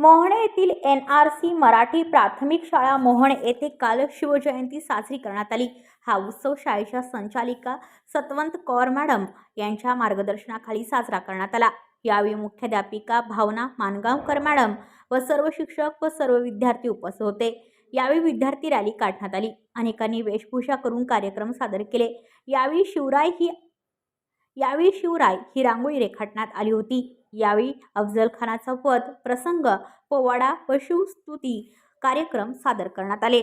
मोहणे येथील N R C Marathi प्राथमिक शाळा मोहणे येथे काल शिवजयंती साजरी करण्यात आली. हा उत्सव शाळेच्या संचालिका सतवंत कौर मॅडम यांच्या मार्गदर्शनाखाली साजरा करण्यात आला. यावेळी मुख्याध्यापिका भावना मानगावकर मॅडम व सर्व शिक्षक व सर्व विद्यार्थी उपस्थित होते. यावेळी विद्यार्थी रॅली काढण्यात आली. अनेकांनी वेशभूषा करून कार्यक्रम सादर केले. यावेळी शिवराय ही यावेळी शिवराय ही रांगोळी रेखाटण्यात आली होती. यावेळी अफजल खानाचा वध प्रसंग पोवाडा पशुस्तुती कार्यक्रम सादर करण्यात आले.